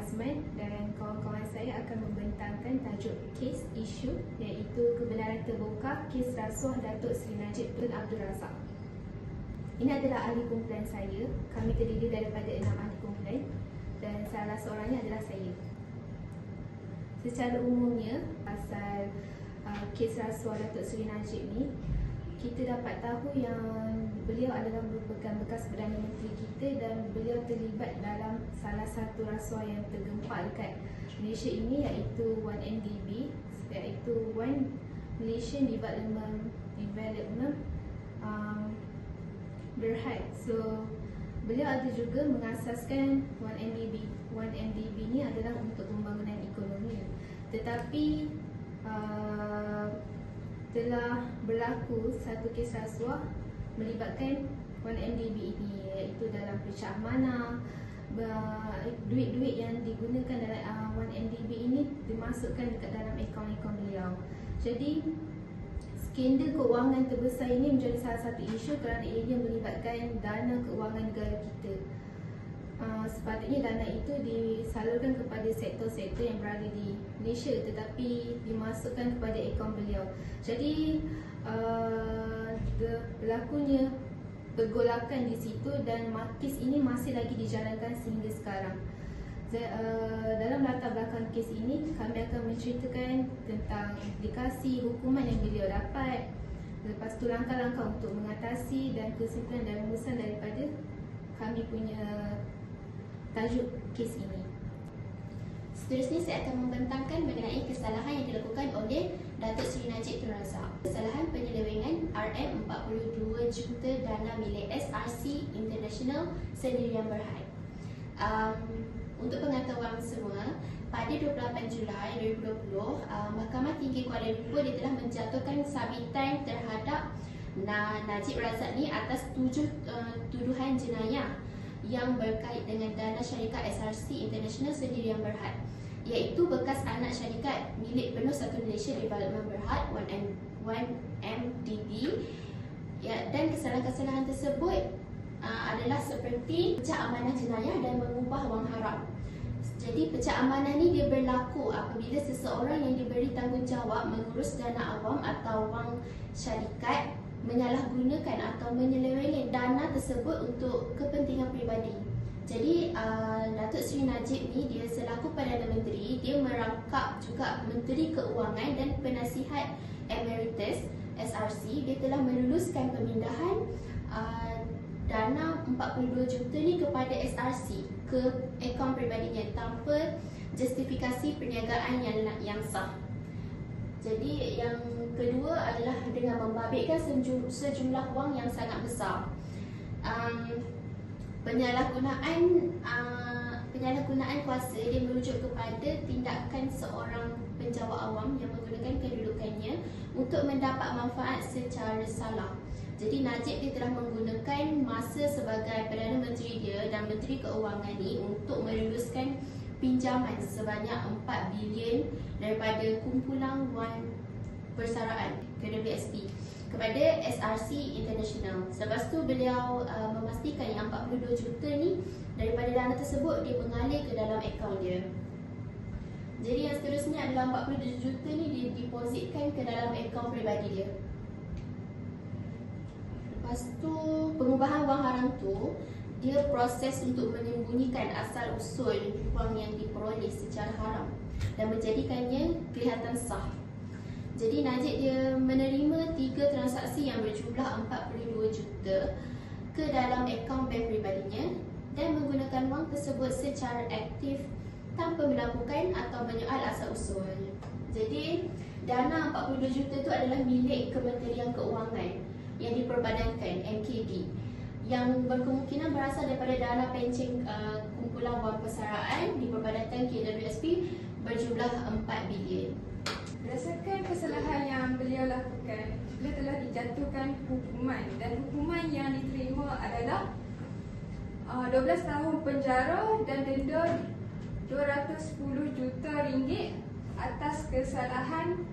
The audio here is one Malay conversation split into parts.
Azman dan kawan-kawan saya akan membentangkan tajuk kes isu iaitu kebenaran terbongkar kes rasuah Datuk Seri Najib Tun Abdul Razak. Ini adalah ahli kumpulan saya. Kami terdiri daripada enam ahli kumpulan dan salah seorangnya adalah saya. Secara umumnya, pasal uh, kes rasuah Datuk Seri Najib ni, kita dapat tahu yang beliau adalah merupakan bekas Perdana Menteri kita dan beliau terlibat dalam salah satu rasuah yang tergempar dekat Malaysia ini iaitu 1MDB iaitu One Malaysian Development Development um, Berhad. So beliau ada juga mengasaskan 1MDB. 1MDB ni adalah untuk pembangunan ekonomi. Tetapi uh, telah berlaku satu kes rasuah melibatkan 1MDB ini iaitu dalam pecah mana duit-duit yang digunakan dalam 1MDB uh, ini dimasukkan dekat dalam akaun-akaun beliau. Jadi skandal keuangan terbesar ini menjadi salah satu isu kerana ia melibatkan dana keuangan negara kita. Uh, sepatutnya dana itu disalurkan kepada sektor-sektor yang berada di Malaysia tetapi dimasukkan kepada akaun beliau. Jadi uh, berlakunya pergolakan di situ dan kes ini masih lagi dijalankan sehingga sekarang. Uh, dalam latar belakang kes ini kami akan menceritakan tentang implikasi hukuman yang beliau dapat lepas tu langkah-langkah untuk mengatasi dan kesimpulan dan rumusan daripada kami punya tajuk kes ini. Seterusnya saya akan membentangkan mengenai kesalahan yang dilakukan oleh Datuk Seri Najib Tun Razak. Kesalahan penyelewengan RM42 juta dana milik SRC International Sendirian Berhad. Um, untuk pengetahuan semua, pada 28 Julai 2020, uh, Mahkamah Tinggi Kuala Lumpur dia telah menjatuhkan sabitan terhadap Najib Razak ni atas tujuh uh, tuduhan jenayah yang berkait dengan dana syarikat SRC International sendiri yang berhad iaitu bekas anak syarikat milik penuh satu Malaysia Development Berhad 1MDB ya, dan kesalahan-kesalahan tersebut uh, adalah seperti pecah amanah jenayah dan mengubah wang haram. Jadi pecah amanah ni dia berlaku apabila seseorang yang diberi tanggungjawab mengurus dana awam atau wang syarikat menyalahgunakan atau menyelewengi dana tersebut untuk kepentingan peribadi. Jadi uh, Datuk Seri Najib ni dia selaku Perdana Menteri, dia merangkap juga Menteri Keuangan dan Penasihat Emeritus SRC, dia telah meluluskan pemindahan uh, dana 42 juta ni kepada SRC ke akaun peribadinya tanpa justifikasi perniagaan yang yang sah. Jadi yang kedua adalah dengan membabitkan sejumlah wang yang sangat besar. Um, penyalahgunaan uh, penyalahgunaan kuasa dia merujuk kepada tindakan seorang penjawat awam yang menggunakan kedudukannya untuk mendapat manfaat secara salah. Jadi Najib dia telah menggunakan masa sebagai Perdana Menteri dia dan Menteri Keuangan ni untuk meluluskan pinjaman sebanyak 4 bilion daripada kumpulan Wan Persaraan KWSP kepada SRC International. Selepas tu beliau uh, memastikan yang 42 juta ni daripada dana tersebut dia mengalir ke dalam akaun dia. Jadi yang seterusnya adalah 42 juta ni dia depositkan ke dalam akaun peribadi dia. Lepas tu pengubahan wang haram tu dia proses untuk menyembunyikan asal usul wang yang diperoleh secara haram dan menjadikannya kelihatan sah. Jadi Najib dia menerima tiga transaksi yang berjumlah 42 juta ke dalam akaun bank peribadinya dan menggunakan wang tersebut secara aktif tanpa melakukan atau menyoal asal usul. Jadi dana 42 juta itu adalah milik Kementerian Keuangan yang diperbadankan MKD yang berkemungkinan berasal daripada dana pencen uh, kumpulan wang persaraan di Perbadankan KWSP berjumlah 4 bilion. Berdasarkan kesalahan yang beliau lakukan, beliau telah dijatuhkan hukuman dan hukuman yang diterima adalah uh, 12 tahun penjara dan denda 210 juta ringgit atas kesalahan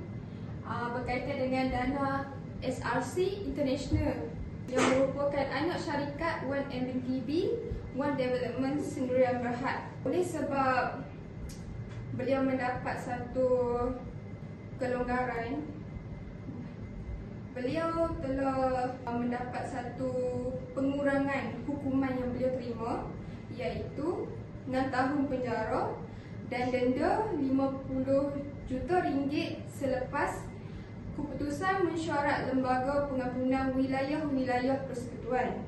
uh, berkaitan dengan dana SRC International yang merupakan anak syarikat One MNTB, One Development Sendirian Berhad. Oleh sebab beliau mendapat satu kelonggaran beliau telah mendapat satu pengurangan hukuman yang beliau terima iaitu 6 tahun penjara dan denda 50 juta ringgit selepas keputusan mesyuarat Lembaga Pengampunan Wilayah-Wilayah Persekutuan.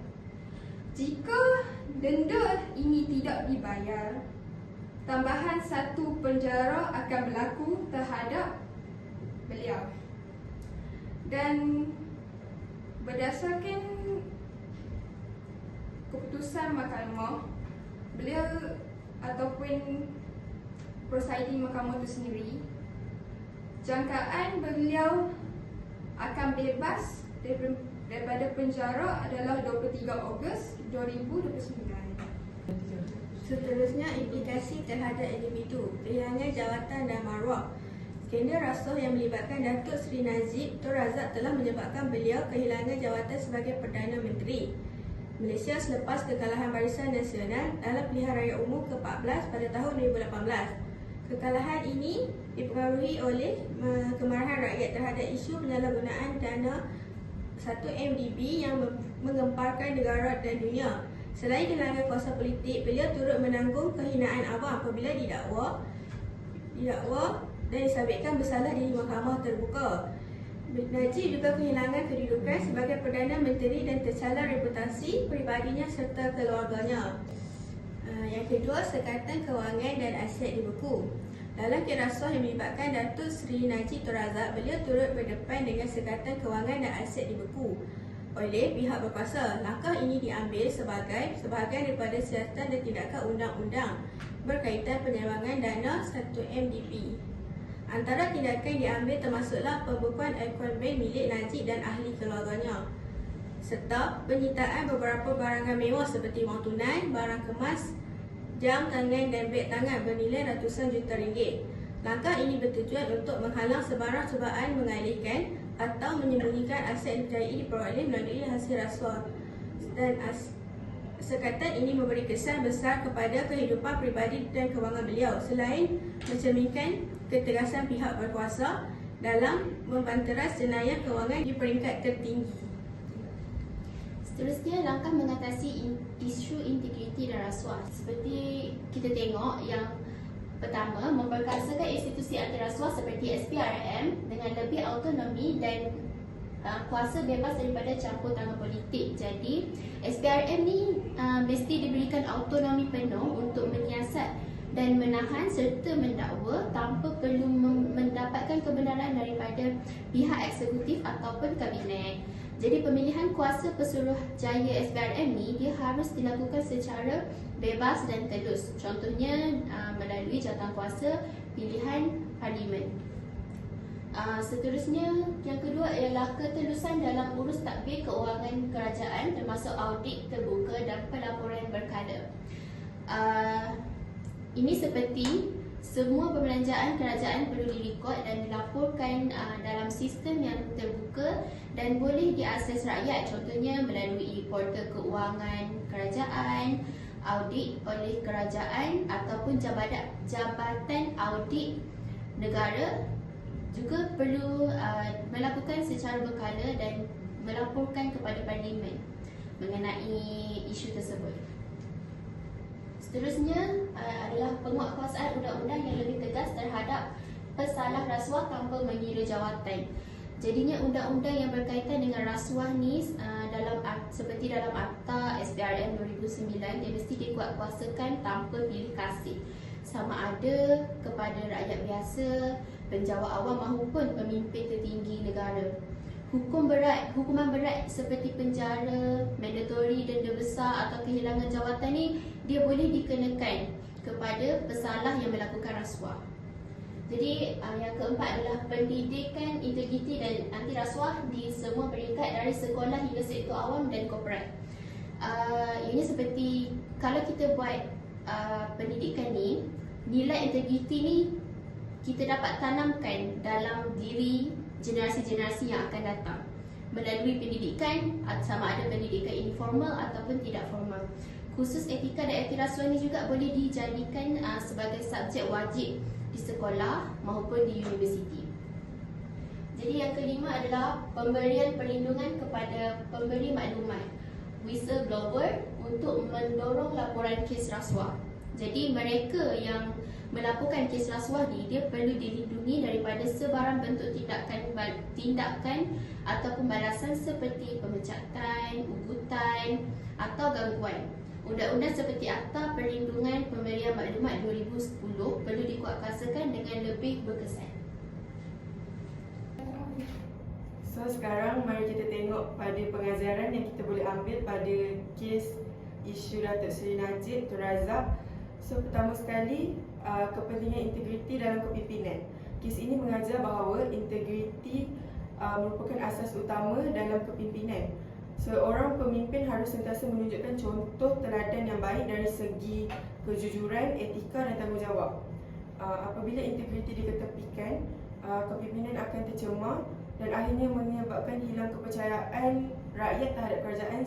Jika denda ini tidak dibayar, tambahan satu penjara akan berlaku terhadap beliau. Dan berdasarkan keputusan mahkamah, beliau ataupun prosiding mahkamah itu sendiri jangkaan beliau akan bebas daripada penjara adalah 23 Ogos 2029. Seterusnya, implikasi terhadap individu, kehilangan jawatan dan maruah. Skandal rasuah yang melibatkan Datuk Seri Najib Tun Razak telah menyebabkan beliau kehilangan jawatan sebagai Perdana Menteri. Malaysia selepas kekalahan Barisan Nasional dalam pilihan raya umum ke-14 pada tahun 2018. Kekalahan ini dipengaruhi oleh kemarahan rakyat terhadap isu penyalahgunaan dana 1 MDB yang mengemparkan negara dan dunia. Selain kehilangan kuasa politik, beliau turut menanggung kehinaan awam apabila didakwa didakwa dan disabitkan bersalah di mahkamah terbuka. Najib juga kehilangan kedudukan sebagai Perdana Menteri dan tercalar reputasi peribadinya serta keluarganya. Ah, yang kedua, sekatan kewangan dan aset dibeku. Dalam kirasuah yang melibatkan Datuk Seri Najib Tun Razak, beliau turut berdepan dengan sekatan kewangan dan aset dibeku oleh pihak berkuasa. Langkah ini diambil sebagai sebahagian daripada siasatan dan tindakan undang-undang berkaitan penyambangan dana 1 MDP. Antara tindakan diambil termasuklah pembukuan akaun bank milik Najib dan ahli keluarganya serta penyitaan beberapa barangan mewah seperti wang tunai, barang kemas, jam tangan dan beg tangan bernilai ratusan juta ringgit. Langkah ini bertujuan untuk menghalang sebarang cubaan mengalihkan atau menyembunyikan aset yang diperoleh melalui hasil rasuah dan as Sekatan ini memberi kesan besar kepada kehidupan peribadi dan kewangan beliau selain mencerminkan ketegasan pihak berkuasa dalam membanteras jenayah kewangan di peringkat tertinggi. Seterusnya, langkah mengatasi isu integriti dan rasuah. Seperti kita tengok yang pertama, memperkasakan institusi anti rasuah seperti SPRM dengan lebih autonomi dan uh, kuasa bebas daripada campur tangan politik. Jadi, SPRM ni uh, mesti diberikan autonomi penuh untuk menyiasat dan menahan serta mendakwa tanpa perlu pihak eksekutif ataupun kabinet. Jadi pemilihan kuasa pesuruh jaya SPRM ni dia harus dilakukan secara bebas dan telus. Contohnya uh, melalui jawatan kuasa pilihan parlimen. Uh, seterusnya, yang kedua ialah ketelusan dalam urus takbir keuangan kerajaan termasuk audit terbuka dan pelaporan berkala. Uh, ini seperti semua perbelanjaan kerajaan perlu direkod dan dilaporkan uh, dalam sistem yang terbuka dan boleh diakses rakyat contohnya melalui portal keuangan kerajaan, audit oleh kerajaan ataupun jabatan, jabatan audit negara juga perlu uh, melakukan secara berkala dan melaporkan kepada parlimen mengenai isu tersebut. Seterusnya uh, adalah penguatkuasaan undang-undang yang lebih tegas terhadap pesalah rasuah tanpa mengira jawatan. Jadinya undang-undang yang berkaitan dengan rasuah ni uh, dalam seperti dalam Akta SPRM 2009 dia mesti dikuatkuasakan tanpa pilih kasih sama ada kepada rakyat biasa, penjawat awam maupun pemimpin tertinggi negara. Hukum berat, hukuman berat seperti penjara, mandatory, atau kehilangan jawatan ni dia boleh dikenakan kepada pesalah yang melakukan rasuah. Jadi uh, yang keempat adalah pendidikan integriti dan anti rasuah di semua peringkat dari sekolah hingga sektor awam dan korporat. Uh, ini seperti kalau kita buat uh, pendidikan ni, nilai integriti ni kita dapat tanamkan dalam diri generasi-generasi yang akan datang melalui pendidikan sama ada pendidikan informal ataupun tidak formal. Khusus etika dan etika rasuah ni juga boleh dijadikan uh, sebagai subjek wajib di sekolah maupun di universiti. Jadi yang kelima adalah pemberian perlindungan kepada pemberi maklumat whistleblower untuk mendorong laporan kes rasuah. Jadi mereka yang melaporkan kes rasuah ni dia perlu dilindungi daripada sebarang bentuk tindakan tindakan ataupun balasan seperti pemecatan, ugutan atau gangguan. Undang-undang seperti Akta Perlindungan Pemberian Maklumat 2010 perlu dikuatkuasakan dengan lebih berkesan. So sekarang mari kita tengok pada pengajaran yang kita boleh ambil pada kes isu Datuk Seri Najib Tun Razak. So pertama sekali uh, kepentingan integriti dalam kepimpinan. Kes ini mengajar bahawa integriti uh, merupakan asas utama dalam kepimpinan. Seorang pemimpin harus sentiasa menunjukkan contoh teladan yang baik dari segi kejujuran, etika dan tanggungjawab. Uh, apabila integriti diketepikan, uh, kepimpinan akan tercemar dan akhirnya menyebabkan hilang kepercayaan rakyat terhadap kerajaan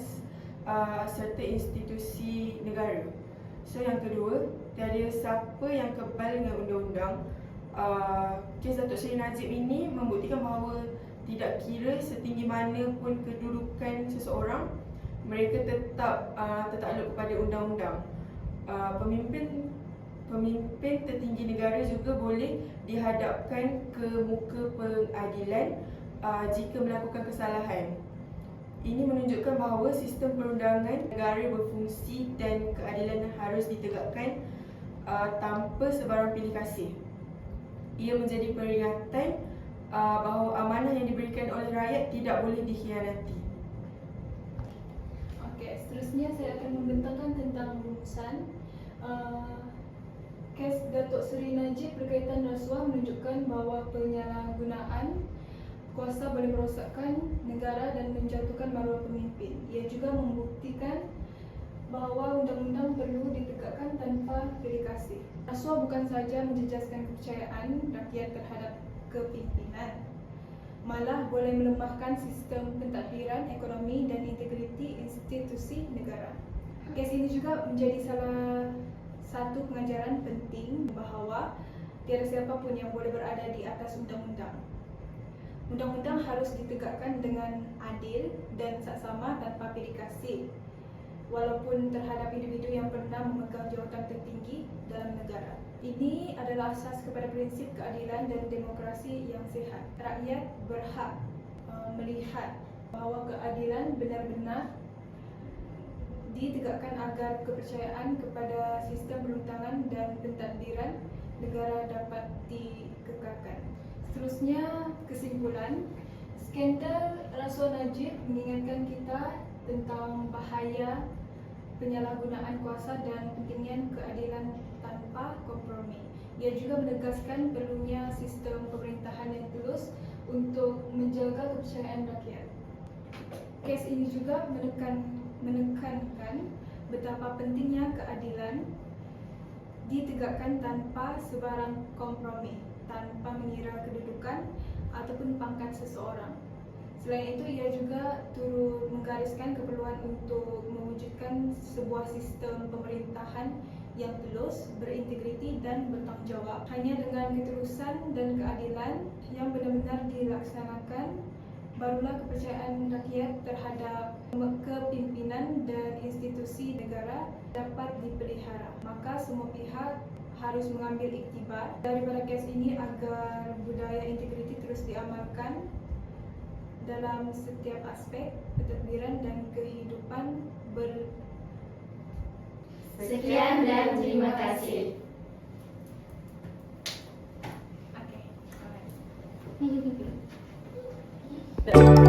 uh, serta institusi negara. So yang kedua, tiada siapa yang kebal dengan undang-undang. Uh, kes Datuk Seri Najib ini membuktikan bahawa tidak kira setinggi mana pun kedudukan seseorang, mereka tetap uh, tertakluk kepada undang-undang. Uh, pemimpin pemimpin tertinggi negara juga boleh dihadapkan ke muka pengadilan uh, jika melakukan kesalahan. Ini menunjukkan bahawa sistem perundangan negara berfungsi dan keadilan harus ditegakkan uh, tanpa sebarang pilih kasih. Ia menjadi peringatan uh, bahawa amanah yang diberikan oleh rakyat tidak boleh dikhianati. Okey, seterusnya saya akan membentangkan tentang rumusan. Uh, kes Datuk Seri Najib berkaitan rasuah menunjukkan bahawa penyalahgunaan kuasa boleh merosakkan negara dan menjatuhkan maruah pemimpin. Ia juga membuktikan bahawa undang-undang perlu ditegakkan tanpa kasih. Rasuah bukan sahaja menjejaskan kepercayaan rakyat terhadap kepimpinan, malah boleh melemahkan sistem pentadbiran ekonomi dan integriti institusi negara. Kes ini juga menjadi salah satu pengajaran penting bahawa tiada siapa pun yang boleh berada di atas undang-undang. Undang-undang harus ditegakkan dengan adil dan saksama tanpa pilih kasih walaupun terhadap individu yang pernah memegang jawatan tertinggi dalam negara. Ini adalah asas kepada prinsip keadilan dan demokrasi yang sihat. Rakyat berhak uh, melihat bahawa keadilan benar-benar ditegakkan agar kepercayaan kepada sistem perundangan dan pentadbiran negara dapat dikekalkan. Seterusnya, kesimpulan. Skandal rasuah Najib mengingatkan kita tentang bahaya penyalahgunaan kuasa dan pentingnya keadilan tanpa kompromi. Ia juga menegaskan perlunya sistem pemerintahan yang tulus untuk menjaga kepercayaan rakyat. Kes ini juga menekan, menekankan betapa pentingnya keadilan ditegakkan tanpa sebarang kompromi, tanpa mengira kedudukan ataupun pangkat seseorang. Selain itu, ia juga turut menggariskan keperluan untuk mewujudkan sebuah sistem pemerintahan yang tulus, berintegriti dan bertanggungjawab. Hanya dengan ketulusan dan keadilan yang benar-benar dilaksanakan, barulah kepercayaan rakyat terhadap kepimpinan dan institusi negara dapat dipelihara. Maka semua pihak harus mengambil iktibar daripada kes ini agar budaya integriti terus diamalkan dalam setiap aspek pentadbiran dan kehidupan ber Sekian dan terima kasih. Okay. Yeah.